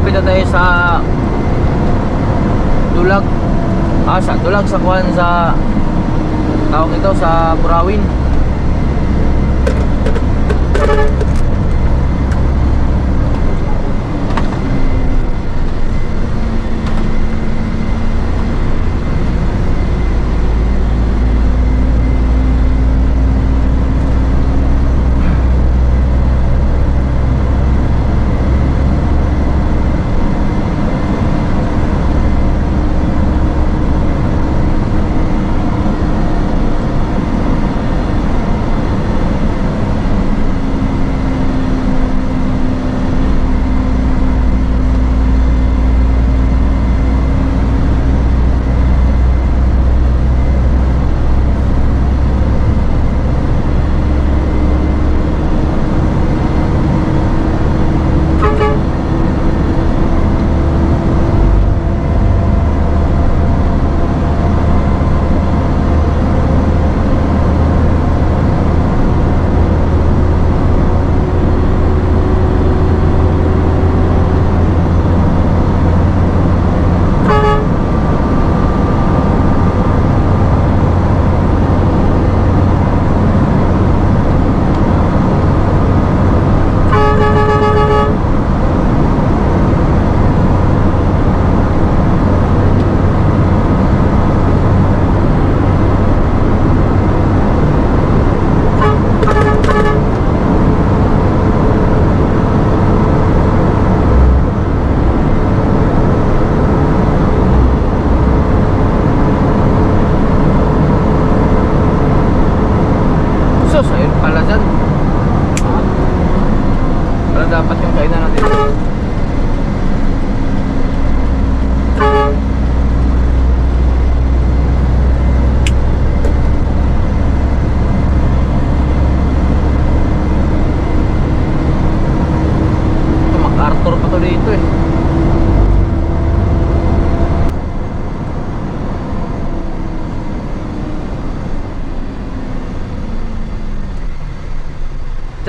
Malapit na tayo sa Dulag. Ah, sa Dulag sa kuan sa tawag ito sa Burawin.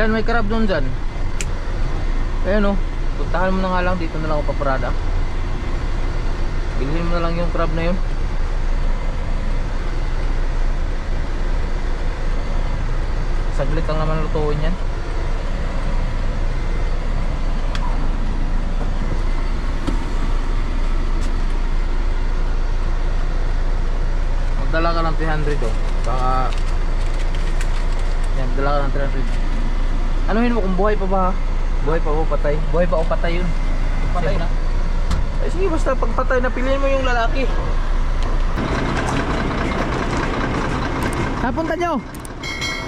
Diyan, may crab nun dyan. Ayan o. Puntahan mo na nga lang. Dito na lang ako paparada. Bilhin mo na lang yung crab na yun. Saglit lang naman lutuin yan. Magdala ka ng 300 oh. Baka yan, dala ka ng 300. Anuhin mo kung buhay pa ba? Buhay pa o patay? Buhay pa o patay yun? Patay na. Eh sige, basta pag patay na piliin mo yung lalaki. Napunta nyo?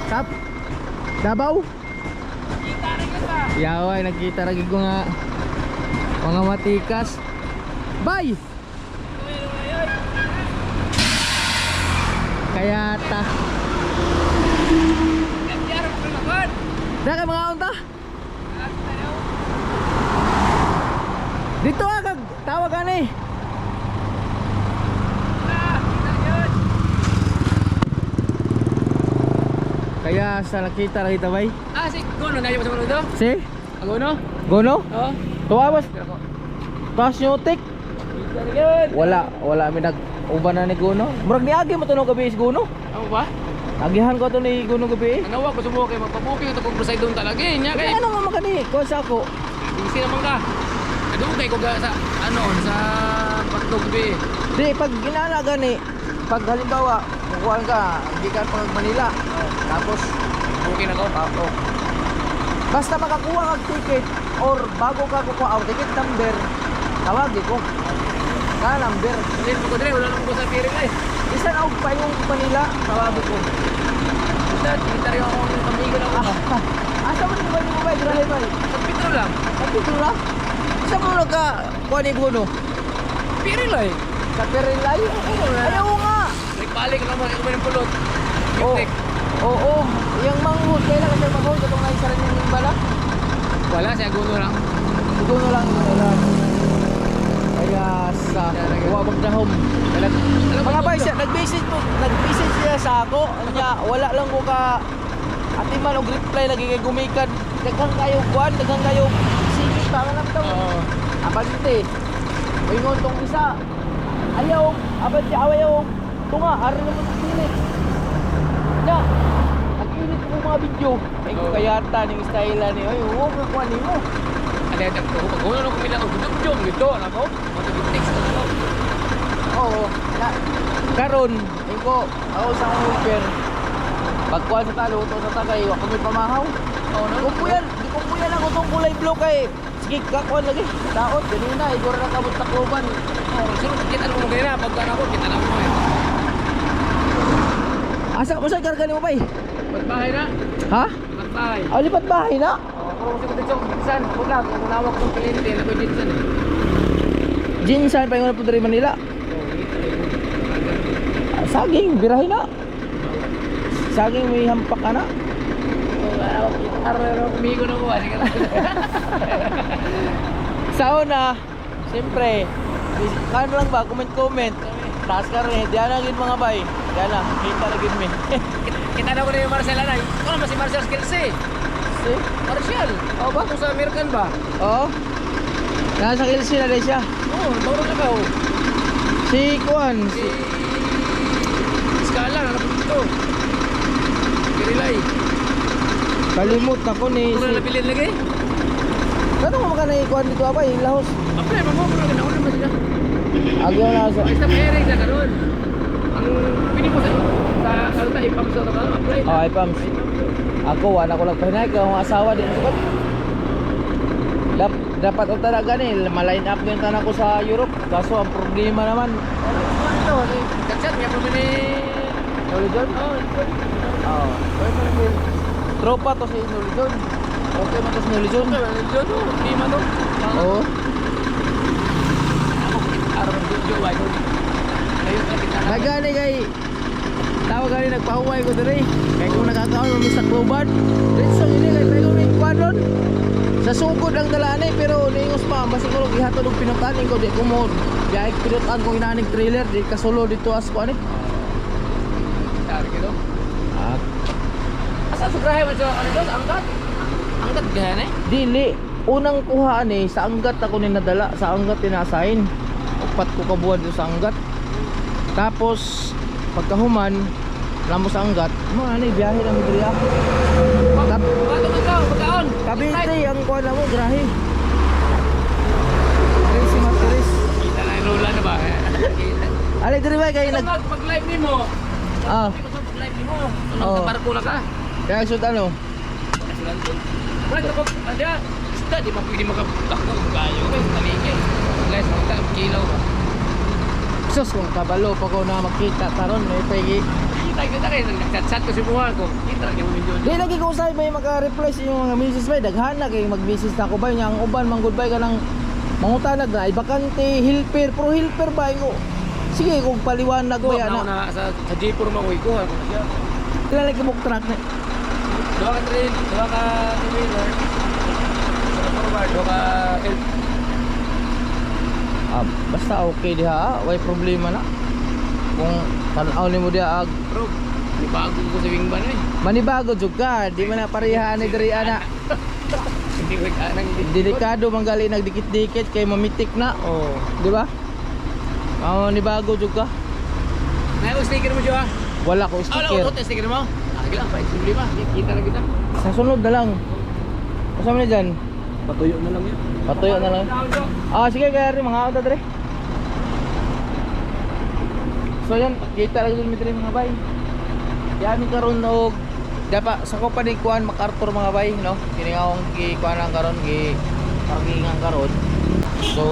Tap? Dabaw? Yaway, nagkita lagi ko nga mga matikas. Bye! Kaya ta. Daka mga unta? Dito ah, kag tawag ani. Kaya sa nakita nakita bay. Ah, si Gono na yung sa? Si? Ang Gono? Gono? Oo. Tuwawas. Tas nyotik. Yan. Wala, wala mi nag uban na ni Gono. Murag niagi mo to no gabi is Gono. Ano ba? Agihan ko to ni Gono gabi. Ano wa ko subukan kay magpabuking ito kung presay doon talaga eh. Nya Kay kay ano nga makani? Ko sa ako. Easy naman ka. Kadugay ko ga sa ano sa pagtog bi. Di pag ginala gani, pag halimbawa, kukuha ka, gikan pa kag Manila. Tapos Buking ako. ako. Basta makakuha kag ticket or bago ka kukuha ang ticket number, tawag ko. Ka number. Hindi ko dire wala naman ko sa piring ay. Bisan og pa yung Manila, tawag ko. Dad, kita rin ako ng amigo na ako. Asa mo mo ba grahe ba? Sa pitro lang. Sa pictura? Isa mo nagka kuha ni lang eh. Sa Perilay? Ayaw nga. Nagbalik naman ako ng pulot. Oo. Oo. Yung manghod, kailan kasi manghod katong nga isa rin yung bala? Wala siya Gono lang. Siguro lang wala. Sa huwag. Nag, Alam mo, mga bay siya, nag-message po, nag-message siya sa ako. Anya, wala lang ko ka di man og reply lagi kay gumikan. Daghang kayo kuan, daghang kayo singit pa man daw. Oo. Abante. Ingon tong isa. Ayaw, abante ayaw. Tunga, ari naman ang pilit. Na, nag-init ko mga video. Ay kayata ning style ni. Ay, oo, nga kuan nimo. Ano yung ko? Pag uno nung kumila ko, gudum-dum, gito, ano ko? Matag-text na ko. Oo. Na, karon, ko, ako sa worker. Pagkuhan sa talo, to sa tagay, ako may pamahaw. Oo, no? Kung puyan, di ko puyan ako tong kulay blue kay Sige, kakuan lagi. Daot, ganina, igor na kamot takloban. Oo, sino kita mo ganyan pag ano ko, kita na mo eh. Asa mo sa karga ni mo bay? Magbahay na? Ha? Magbahay. Ah, lipat bahay na? Kung ko dito, Jinsan, huwag lang, kung nawag kong kliyente, na ko Jinsan eh. Jinsan pa yung na po dari Manila. Ah, saging, birahin na. Saging may hampak ka na. Arero, kumigo na ko, ano ka Sa una, siyempre, ano lang ba, comment-comment. Taas ka rin, diyan na gid mga bay. Diyan na, kita na gid mi. Kita na ko na yung Marcel Anay. Ito naman si Marcel Skilse. See? Marcel. Oo ba? Kung sa American ba? Oo. Nasa na rin siya. Oo, bawal na ka oh. Si Kuan, Si... si Skala, ano po dito? Kirilay. Kalimut ako ni Kung si... na napilin lagi? Kano mo ka na ikuan dito abay, lahos. Apply, mamo, pero ganawa naman sila. Agyo na sa... Ay, sa pairing na karon. Ang pili mo sa sa ipam sa apply. Oh, ay pams. Ako wala ko lang pahinay ka akong asawa din sukat. Dap, dapat ang talaga ni ma-line up yung tanan ko sa Europe. Kaso ang problema naman. Ano ito? Kachat, pamili. Nuli John? Oh, ito. Oo. Tropa to si Nuli John. Okay man to si Nuli John. Ito, ito. Lima to. Oo. Araw ng video, ay ko. Ngayon Nagani kay tawag gani nagpahuway ko diri. Kay kung nakakaon mo sa kluban. Dito ini kay tayo ni kwadron. Sa sugod ang dalani pero niingos pa masiguro gihatod og pinutanin ko di ko mo Biyahe pinutan ko inaning trailer di kasulo dito as ko ani. Kilo. Ah, Asa sa grahe man siya, ano doon, angkat? Angkat eh? dili unang kuha ni sa anggat ako ni nadala sa anggat tinasahin. Upat ko kabuan sa anggat. Tapos pagkahuman lamo sa anggat, mo ani biyahe lang diri ako. Tap- Bato ka ka, pagkaon. Cavite ang kuha na mo, grahe. Crazy Materis. Kita na rola na ba? Ali diri ba kay nag mag pag-live ni mo. Ah, Ito pag-live ni mo. Ano Oo. ka barko na ka? kaya sud ano? Wala pag ada. Basta di man pwede makatakbo kayo. Guys, taligay. Guys, kilaw? Sus kung kabalo pa ko na makita taron may pagi. Kita kita kayo nagchat-chat ko si buwan ko. Kita lagi mo yun. Di lagi ko usay may maka-reply sa inyong mga messages ba daghan na kay mag-message na ko ba nya ang uban man goodbye ka nang mangutanag na ay bakante helper pro helper ba ko. Sige kung paliwanag Ko ba yan na sa sa J4 mo ko ikuha ko na siya. Ilalagay mo truck na. Dua ka train, dua ka trailer. Ka forward. Ah, basta okay diha, ah. way problema na. Kung tanaw nimo diha ag Bro, di bago ko sa wingman eh. manibago jud ka, di man na pareha ni diri ana. Delikado manggali nagdikit-dikit kay mamitik na. Oh, di ba? Mao ni bago jud ka. May mo sticker mo siya. Wala ko Ah, wala sticker. ko sticker mo. Ah, lang, pa problema. Kita na kita. Sa sunod na lang. Kasama na dyan. Patuyo na lang yun. Patuyo na lang. Ah, sige kaya rin mga auto dre. So yan, kita lang dun mitri mga bay. Yan karon og dapat sa ko pa ni kuan MacArthur mga bay, no? Kini akong gi kuan lang karon gi parkingan karon. So,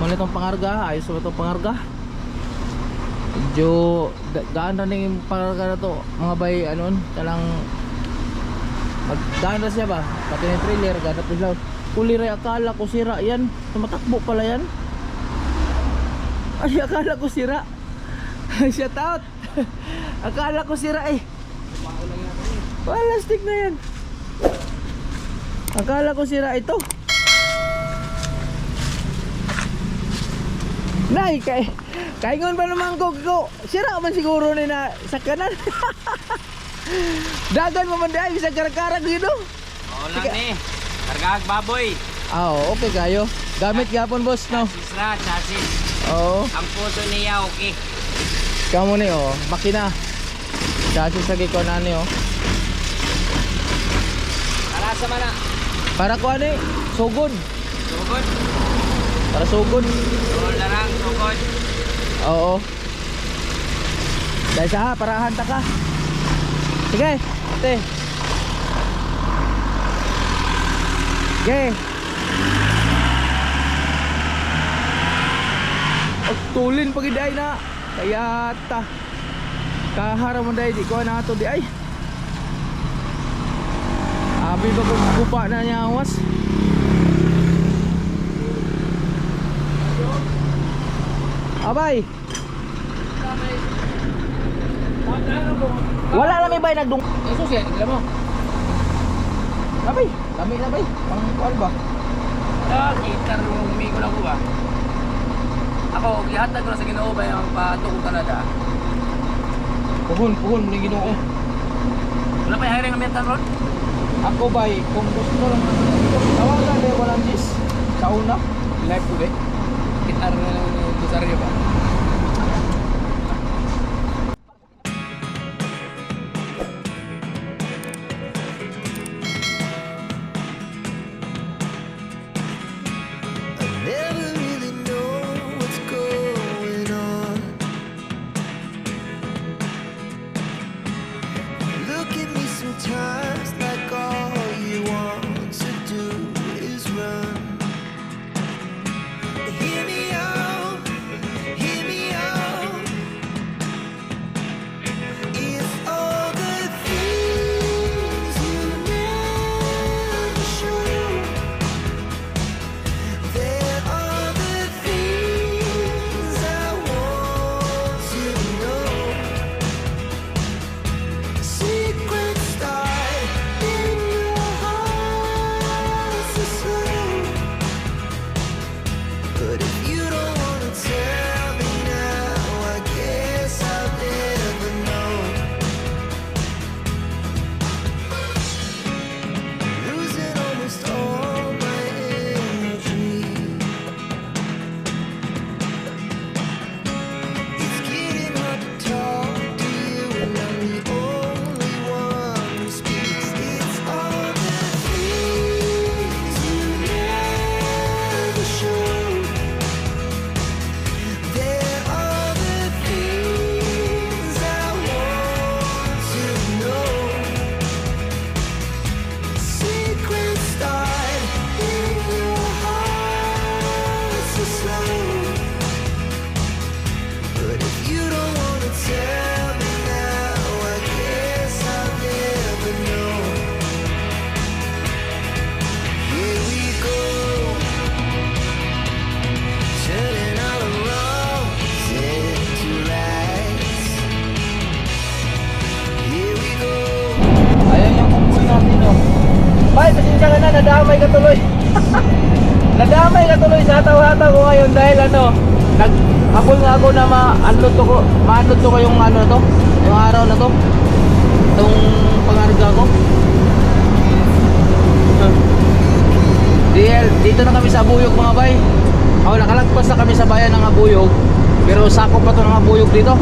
mo nitong pangarga, ayos mo itong pangarga. Medyo daan na ning pangarga na to, mga bay anon, talang Magdaan na siya ba? Pati na trailer, gana pa sila. Kulire, akala ko sira yan. Tumatakbo pala yan. Ay, akala ko sira. Shout out. akala ko sira eh. Plastic na yan. Akala ko sira ito. Nay, kay Kaingon ba naman ko? Sira man siguro ni na sa kanan. Dagan mo man di ay bisag karag-karag dito. Oo lang ni. Kargag baboy. Ah, oo, okay kayo. Gamit gyapon boss no. Sisra, chassis. Oo. Ang puso niya okay. Kamo ni oh, makina. Dati sa giko na ni oh. Para sa mana. Para ko ani, sugod. Sugod. Para sugod. Sugod na lang, sugod. Oo. Dahil sa parahan ta ka. Sige, ate. Sige. Tulin pag iday na. Kaya ta. Kahara mo day di ko na ato di ay. Abi ba kung kupa na niya awas? Abay. Wala lang may bay nagdung. Yesus ya, alam mo. Abay, lami na bay. Pang kuan ba? Ah, gitar yung umigo lang ko ba? Ako, gihatag ko na sa Ginoo ba yung patukong Canada. Puhon, puhon mo ni Ginoo. Wala pa yung hiring ng mental ron? Ako bay, kung gusto lang tawagan na walang gis. Sa una, live ko eh. Gitar na lang yung Rosario ba? Ka na, nadamay ka tuloy. nadamay ka tuloy sa hataw-hataw ko ngayon dahil ano, naghabol nga ako na ma-unload ko, ma-unload ko yung ano na to, yung araw na to. Itong pangarga ko. DL, dito na kami sa Abuyog mga bay. Oh, nakalagpas na kami sa bayan ng Abuyog. Pero sakop pa to ng Abuyog dito.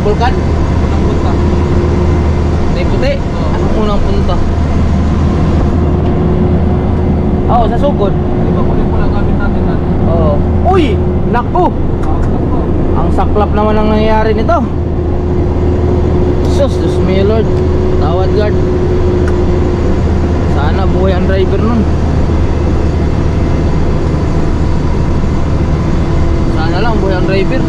Bulkan? Bulkan? Unang punta. Yung puti? Oo. Anong unang punta? Oo, sa sugod. Di ba kulit mo lang gamit natin natin? Oo. Uy! Naku! Ang saklap naman ang nangyayari nito. Sus, Diyos yung Lord. Tawad guard. Sana buhay ang driver nun. Sana lang buhay ang driver.